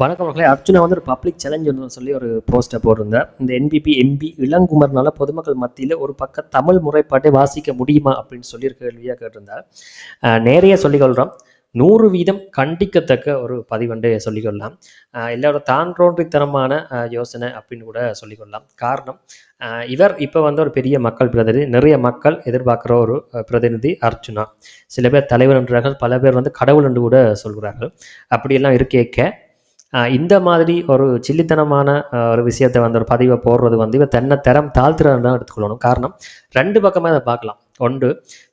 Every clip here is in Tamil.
வணக்கம் மக்களே. அர்ஜுனா வந்து ஒரு பப்ளிக் சேலஞ்ச் ஒன்று சொல்லி ஒரு போஸ்ட்டை போட்டிருந்தேன். இந்த என்பிபி எம்பி இளங்குமர்னால பொதுமக்கள் மத்தியில் ஒரு பக்கம் தமிழ் முறைப்பாட்டை வாசிக்க முடியுமா அப்படின்னு சொல்லி கேள்வியாக கேட்டிருந்தார். நேரையே சொல்லிக்கொள்கிறோம் நூறு வீதம் கண்டிக்கத்தக்க ஒரு பதிவண்டு சொல்லிக்கொள்ளலாம். எல்லாரோட தான்றோன்றித்தனமான யோசனை அப்படின்னு கூட சொல்லிக்கொள்ளலாம். காரணம் இவர் இப்போ வந்து ஒரு பெரிய மக்கள் பிரதிநிதி நிறைய மக்கள் எதிர்பார்க்குற ஒரு பிரதிநிதி அர்ஜுனா. சில பேர் தலைவர் என்றார்கள் பல பேர் வந்து கடவுள் என்று கூட சொல்கிறார்கள். அப்படியெல்லாம் இருக்கேக்க இந்த மாதிரி ஒரு சில்லித்தனமான ஒரு விஷயத்தை வந்து ஒரு பதிவை போடுறது வந்து இவன் தன்னை தரம் தாழ்த்துறான்னு தான் எடுத்துக்கொள்ளணும். காரணம் ரெண்டு பக்கமே அதை பார்க்கலாம். ஒன்று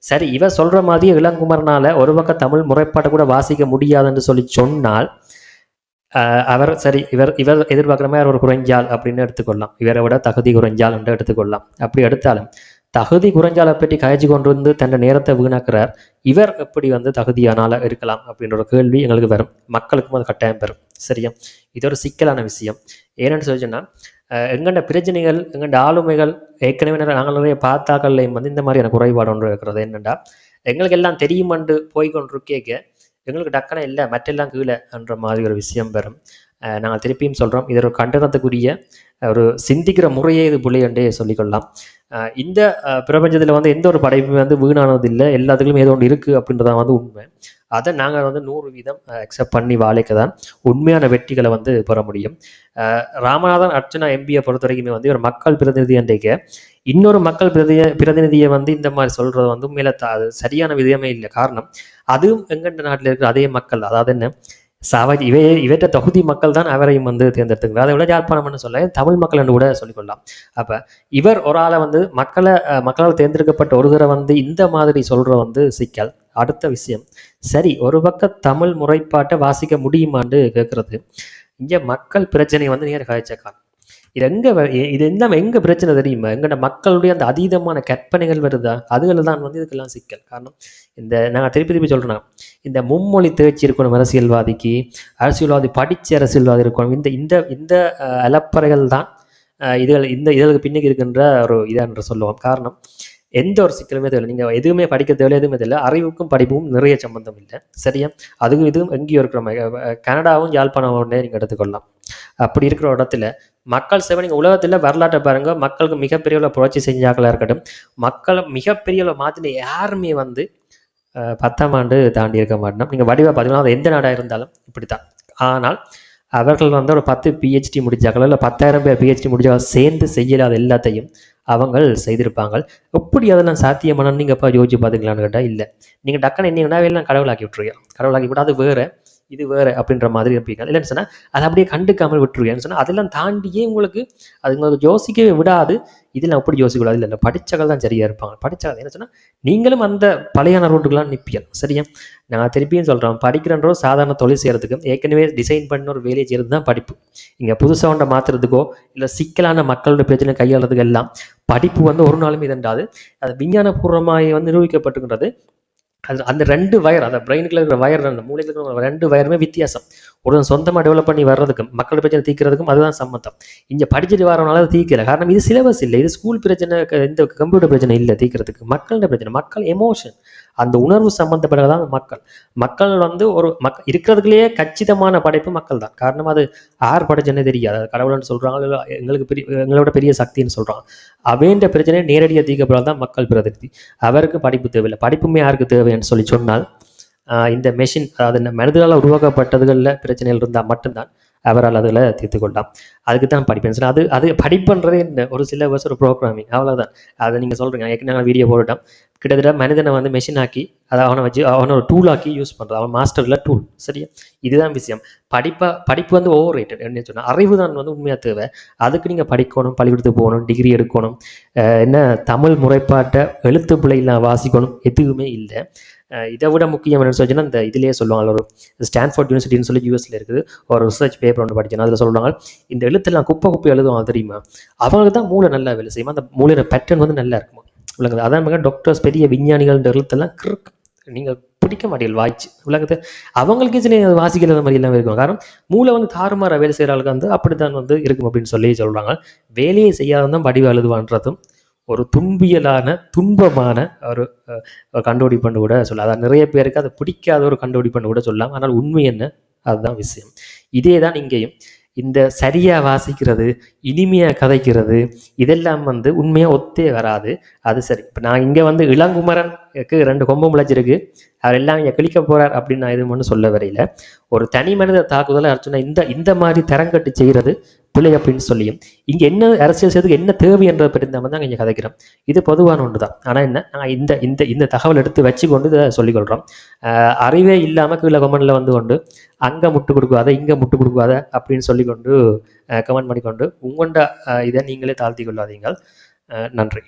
சரி இவன் சொல்கிற மாதிரி இளங்குமரனால் ஒரு பக்கம் தமிழ் முறைப்பாட்டை கூட வாசிக்க முடியாதுன்னு சொல்லி சொன்னால் அவர் சரி இவர் இவர் எதிர்பார்க்குற மாதிரி ஒரு குறைஞ்சால் அப்படின்னு எடுத்துக்கொள்ளலாம். இவரை விட தகுதி குறைஞ்சால் என்று எடுத்துக்கொள்ளலாம். அப்படி எடுத்தாலும் தகுதி குறைஞ்சாலை பற்றி கழிச்சு கொண்டு வந்து தன்னை நேரத்தை வீணாக்குறார். இவர் எப்படி வந்து தகுதியானால இருக்கலாம் அப்படின்ற ஒரு கேள்வி எங்களுக்கு வரும். மக்களுக்கும் அது கட்டாயம் பெறும் சரியா? இது ஒரு சிக்கலான விஷயம். ஏன்னு சொல்லி சொன்னா எங்கண்ட பிரச்சனைகள் எங்கண்ட ஆளுமைகள் ஏற்கனவே நாங்கள் நிறைய பார்த்தாக்கள்லையும் வந்து இந்த மாதிரியான குறைபாடு ஒன்று இருக்கிறது. என்னென்னா எங்களுக்கு எல்லாம் தெரியுமண்டு போய்கொண்டு கேட்க எங்களுக்கு டக்குனா இல்லை மற்றெல்லாம் கீழே என்ற மாதிரி ஒரு விஷயம் வரும். நாங்கள் திருப்பியும் சொல்கிறோம் இது ஒரு கண்டனத்துக்குரிய ஒரு சிந்திக்கிற முறையே இது புள்ளியண்டே சொல்லிக்கொள்ளலாம். இந்த பிரபஞ்சத்தில் வந்து எந்த ஒரு படைப்புமே வந்து வீணானது இல்லை எல்லாத்துக்குமே ஏதோ ஒன்று இருக்குது அப்படின்றதான் வந்து உண்மை. அதை நாங்கள் வந்து நூறு வீதம் அக்செப்ட் பண்ணி வாழைக்க தான் உண்மையான வெற்றிகளை வந்து பெற முடியும். ராமநாதன் அர்ச்சனா எம்பியை பொறுத்த வரைக்குமே வந்து ஒரு மக்கள் பிரதிநிதி என்றைக்க இன்னொரு மக்கள் பிரதி பிரதிநிதியை வந்து இந்த மாதிரி சொல்றது வந்து உண்மையில அது சரியான விதமே இல்லை. காரணம் அதுவும் எங்கண்ட நாட்டில் இருக்கிற அதே மக்கள் அதாவது என்ன சாவாஜி இவை இவற்ற தொகுதி மக்கள் தான் அவரையும் வந்து தேர்ந்தெடுத்துங்க அதை விட யாழ்ப்பாணம்னு சொல்ல தமிழ் மக்கள் என்று கூட சொல்லிக்கொள்ளலாம். அப்போ இவர் ஒரு ஆளை வந்து மக்களை மக்களால் தேர்ந்தெடுக்கப்பட்ட ஒருவரை வந்து இந்த மாதிரி சொல்கிற வந்து சிக்கல். அடுத்த விஷயம். சரி ஒரு பக்கம் தமிழ் முறைப்பாட்டை வாசிக்க முடியுமான்னு கேட்கறது இங்கே மக்கள் பிரச்சனை வந்து நேர காய்ச்சக்கான் இது எங்க இது எல்லாம் எங்க பிரச்சனை தெரியுமா? எங்கட மக்களுடைய அந்த அதீதமான கற்பனைகள் வருதா? அதுகள் தான் வந்து இதுக்கெல்லாம் சிக்கல். காரணம் இந்த நாங்கள் திருப்பி திருப்பி சொல்றேன் இந்த மும்மொழி தேர்ச்சி இருக்கணும் அரசியல்வாதிக்கு அரசியல்வாதி படிச்ச அரசியல்வாதி இருக்கணும் இந்த இந்த இந்த அலப்பறைகள் தான் இதுகள் இந்த இதழுக்கு பின்னுக்கு இருக்கின்ற ஒரு இதாக சொல்லுவோம். காரணம் எந்த ஒரு சிக்கலுமே தேவையில்லை. நீங்கள் எதுவுமே படிக்க தேவையில்லை எதுவுமே தெரியல அறிவுக்கும் படிப்பும் நிறைய சம்பந்தம் இல்லை. சரியா? அதுவும் இதுவும் எங்கேயோ இருக்கிற கனடாவும் யாழ்ப்பாணம் நீங்கள் எடுத்துக்கொள்ளலாம். அப்படி இருக்கிற இடத்துல மக்கள் சேவை நீங்கள் உலகத்தில் வரலாற்றை பாருங்கள் மக்களுக்கு மிகப்பெரிய புரட்சி செஞ்சாக்களாக இருக்கட்டும். மக்களை மிகப்பெரிய மாற்றின யாருமே வந்து பத்தாம் ஆண்டு தாண்டி இருக்க மாட்டோம். நீங்கள் வடிவாக பார்த்தீங்கன்னா அது எந்த நாடாக இருந்தாலும் இப்படி தான் ஆனால் அவர்கள் வந்து ஒரு பத்து பிஹெச்டி முடிச்சாக்களோ இல்லை பத்தாயிரம் பேர் பிஹெச்டி முடித்தாலும் சேர்ந்து செய்யலாத எல்லாத்தையும் அவங்கள் செய்திருப்பாங்க எப்படி அதெல்லாம் சாத்தியமானு நீங்கள் இப்போ யோசிச்சு பார்த்துக்கலான்னு கேட்டால் இல்லை. நீங்கள் டக்குன்னு என்ன எல்லாம் கடவுளாக்கி விட்டுருவீங்க கடவுளாக்கி விட்டால் அது வேறு. இது வேறு அப்படின்ற மாதிரி இருப்பீங்க இல்லைன்னு சொன்னால் அதை அப்படியே கண்டுக்காமல் விட்டுருவீங்கன்னு சொன்னால் அதெல்லாம் தாண்டியே உங்களுக்கு அது உங்களுக்கு யோசிக்கவே விடாது. இதில் அப்படி யோசிக்கக்கூடாது இல்லை இல்லை படித்தவர்கள் தான் சரியாக இருப்பாங்க. படித்தகள் என்ன சொன்னால் நீங்களும் அந்த பழையான ரூட்டுக்கெல்லாம் நிற்பியல் சரியா? நான் திருப்பியும் சொல்கிறேன் படிக்கிறன்றோ சாதாரண தொழில் செய்கிறதுக்கு ஏற்கனவே டிசைன் பண்ண ஒரு வேலையை செய்கிறது தான் படிப்பு. இங்கே புதுசாக ஒன்றை மாற்றுறதுக்கோ இல்லை சிக்கலான மக்களோட பிரச்சனை கையாளுறதுக்கு எல்லாம் படிப்பு வந்து ஒரு நாளும் இதண்டாது. அது விஞ்ஞானபூர்வமாக வந்து நிரூபிக்கப்பட்டுக்கின்றது அது அந்த ரெண்டு வயர் அந்த பிரெயினுக்குள்ள இருக்கிற வயர் அந்த மூளைக்குள்ள இருக்கிற ரெண்டு வயருமே வித்தியாசம். ஒருத்தன் சொந்தமாக டெவலப் பண்ணி வர்றதுக்கும் மக்கள் பிரச்சனை தீர்க்கிறதுக்கும் அதுதான் சம்மந்தம் இங்கே படிச்சுட்டு வரவனால அது தீர்க்கல. காரணம் இது சிலபஸ் இல்லை. இது ஸ்கூல் பிரச்சனை இந்த கம்ப்யூட்டர் பிரச்சனை இல்லை தீர்க்கிறதுக்கு. மக்களோட பிரச்சனை மக்கள் எமோஷன் அந்த உணர்வு சம்பந்தப்பட்டதான் மக்கள். மக்கள் வந்து ஒரு மக் இருக்கிறதுக்குலேயே கச்சிதமான படைப்பு மக்கள் தான் காரணம் அது யார் படைச்சனே தெரியாது. அது கடவுள்னு சொல்கிறாங்க எங்களுக்கு பெரிய எங்களோட பெரிய சக்தின்னு சொல்கிறாங்க அவேண்ட பிரச்சனையை நேரடியாக தீர்க்கப்படுறது தான் மக்கள் பிரதிநிதி. அவருக்கு படிப்பு தேவையில்லை. படிப்புமே யாருக்கு தேவைன்னு சொல்லி சொன்னால் இந்த மெஷின் அதாவது இந்த மனிதர்களால் உருவாக்கப்பட்டதுகளில் பிரச்சனைகள் இருந்தால் மட்டும்தான் அவரால் அதில் தீர்த்து கொள்ளலாம் அதுக்கு தான் படிப்பேன். சார் அது அது படிப்புன்றதே என்ன ஒரு சிலபஸ் ஒரு ப்ரோக்ராமிங் அவ்வளோதான் அதை நீங்கள் சொல்கிறீங்க ஏற்கனவே நான் வீடியோ போட்டுட்டோம் கிட்டத்தட்ட மனிதனை வந்து மெஷின் ஆக்கி அதை அவனை வச்சு அவனை ஒரு டூலாக்கி யூஸ் பண்ணுறான் அவன் மாஸ்டரில் டூல் சரியா? இதுதான் விஷயம். படிப்பை படிப்பு வந்து ஓவர் ரேட்டட் என்ன சொன்னால் அறிவு தான் வந்து உண்மையாக தேவை. அதுக்கு நீங்கள் படிக்கணும் பள்ளிக்கூடத்துக்கு போகணும் டிகிரி எடுக்கணும். என்ன தமிழ் முறைப்பாட்டை எழுத்து பிள்ளைலாம் வாசிக்கணும் எதுவுமே இல்லை. இதை விட முக்கியம் என்னென்னு சொல்லிச்சுன்னா இந்த இதுலேயே சொல்லுவாங்க ஒரு ஸ்டான்ஃபோர்ட் யூனிவர்சிட்டின்னு சொல்லி யூஎஸ்ல இருக்குது. ஒரு ரிசர்ச் பேப்பர் ஒன்று படிச்சேன். அதில் சொல்லுவாங்க இந்த எழுத்துலாம் குப்பை குப்பை எழுதுவாங்க தெரியுமா? அவங்களுக்கு தான் மூளை நல்லா வேலை செய்யுமா. அந்த மூளையோட பேட்டர்ன் வந்து நல்லா இருக்குமா? உலகத்தில் அதான் மாதிரி டாக்டர்ஸ் பெரிய விஞ்ஞானிகள் எழுத்தெல்லாம் கிறுக்கு. நீங்கள் பிடிக்க மாட்டீர்கள் வாய்ச்சி. உலகத்தை அவங்களுக்கு சில வாசிக்கிற மாதிரி எல்லாம் இருக்கும். காரணம் மூளை வந்து தாறுமாற வேலை செய்கிற ஆளுக்கு வந்து அப்படித்தான் வந்து இருக்கும் அப்படின்னு சொல்லி சொல்கிறாங்க வேலையை செய்யாதான் வடிவ எழுதுவான்றதும் ஒரு துன்பியலான துன்பமான ஒரு ஒரு கண்டுபிடிப்புன்னு கூட சொல்லலாம். அதான் நிறைய பேருக்கு அதை பிடிக்காத ஒரு கண்டுபிடிப்புன்னு கூட சொல்லலாம். ஆனால் உண்மை என்ன? அதுதான் விஷயம். இதே தான் இங்கேயும். இந்த சரியாக வாசிக்கிறது இனிமையாக கதைக்கிறது இதெல்லாம் வந்து உண்மையாக ஒத்தே வராது. அது சரி. இப்போ நான் இங்கே வந்து இளங்குமரனுக்கு ரெண்டு கொம்பு முளைச்சிருக்கு. அவர் எல்லாம் இங்கே கிழிக்க போகிறார் அப்படின்னு நான் எதுவும் ஒன்றும் சொல்ல வரையில. ஒரு தனி மனித தாக்குதலை அர்ச்சனா இந்த இந்த மாதிரி தரங்கட்டு செய்கிறது பிள்ளை அப்படின்னு சொல்லியும். இங்கே என்ன அரசியல் செய்யறதுக்கு என்ன தேவை என்றதை பற்றி நம்ம தான் இங்கே கதைக்கிறோம். இது பொதுவான ஒன்று தான் ஆனால் என்ன? நாங்கள் இந்த இந்த இந்த தகவல் எடுத்து வச்சு கொண்டு இதை சொல்லிக்கொள்கிறோம் அறிவே இல்லாமல் கீழே கமெண்டில் வந்து கொண்டு அங்கே முட்டு கொடுக்காத இங்கே முட்டு கொடுக்காத அப்படின்னு சொல்லிக்கொண்டு கமெண்ட் பண்ணிக்கொண்டு உங்கள்கிட்ட இதை நீங்களே தாழ்த்தி கொள்ளாதீங்கள். நன்றி.